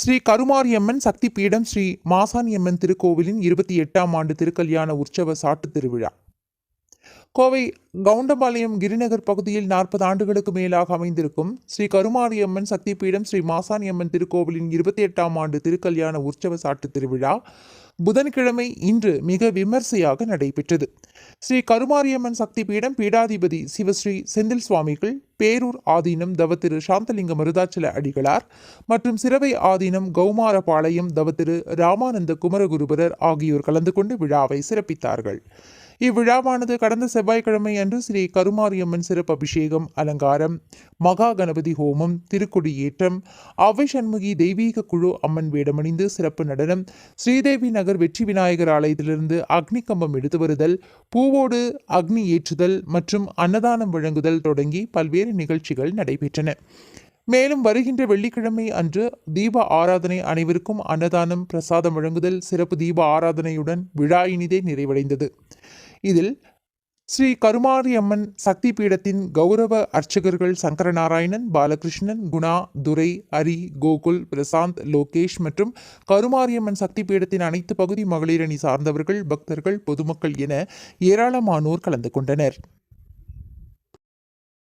ஸ்ரீ கருமாரியம்மன் சக்தி பீடம் ஸ்ரீ மாசாணியம்மன் திருக்கோவிலின் இருபத்தி எட்டாம் ஆண்டு திருக்கல்யாண உற்சவ சாட்டு திருவிழா. கோவை கவுண்டபாளையம் கிரிநகர் பகுதியில் நாற்பது ஆண்டுகளுக்கு மேலாக அமைந்திருக்கும் ஸ்ரீ கருமாரியம்மன் சக்தி பீடம் ஸ்ரீ மாசாணியம்மன் திருக்கோவிலின் இருபத்தி எட்டாம் ஆண்டு திருக்கல்யாண உற்சவ சாட்டு திருவிழா புதன்கிழமை இன்று மிக விமர்சையாக நடைபெற்றது. ஸ்ரீ கருமாரியம்மன் சக்தி பீடம் பீடாதிபதி சிவஸ்ரீ செந்தில் சுவாமிகள் பேரூர் ஆதீனம் தவத்திரு சாந்தலிங்க மருதாச்சல அடிகளார் மற்றும் சிறவை ஆதீனம் கௌமாரபாளையம் தவத்திரு ராமானந்த குமரகுருபரர் ஆகியோர் கலந்து கொண்டு விழாவை சிறப்பித்தார்கள். இவ்விழாவானது கடந்த செவ்வாய்க்கிழமை அன்று ஸ்ரீ கருமாரியம்மன் சிறப்பு அபிஷேகம் அலங்காரம் மகா கணபதி ஹோமம் திருக்கொடியேற்றம் அவை சண்முகி தெய்வீக குழு அம்மன் வேடமணிந்து சிறப்பு நடனம் ஸ்ரீதேவி நகர் வெற்றி விநாயகர் ஆலயத்திலிருந்து அக்னி கம்பம் எடுத்து வருதல் பூவோடு அக்னி ஏற்றுதல் மற்றும் அன்னதானம் வழங்குதல் தொடங்கி பல்வேறு நிகழ்ச்சிகள் நடைபெற்றன. மேலும் வருகின்ற வெள்ளிக்கிழமை அன்று தீப ஆராதனை அனைவருக்கும் அன்னதானம் பிரசாதம் வழங்குதல் சிறப்பு தீப ஆராதனையுடன் விழா இனிதே நிறைவடைந்தது. இதில் ஸ்ரீ கருமாரியம்மன் சக்தி பீடத்தின் கௌரவ அர்ச்சகர்கள் சங்கரநாராயணன் பாலகிருஷ்ணன் குணா துரை ஹரி கோகுல் பிரசாந்த் லோகேஷ் மற்றும் கருமாரியம்மன் சக்தி பீடத்தின் அனைத்து பகுதி மகளிரணி சார்ந்தவர்கள் பக்தர்கள் பொதுமக்கள் என ஏராளமானோர் கலந்து கொண்டனர்.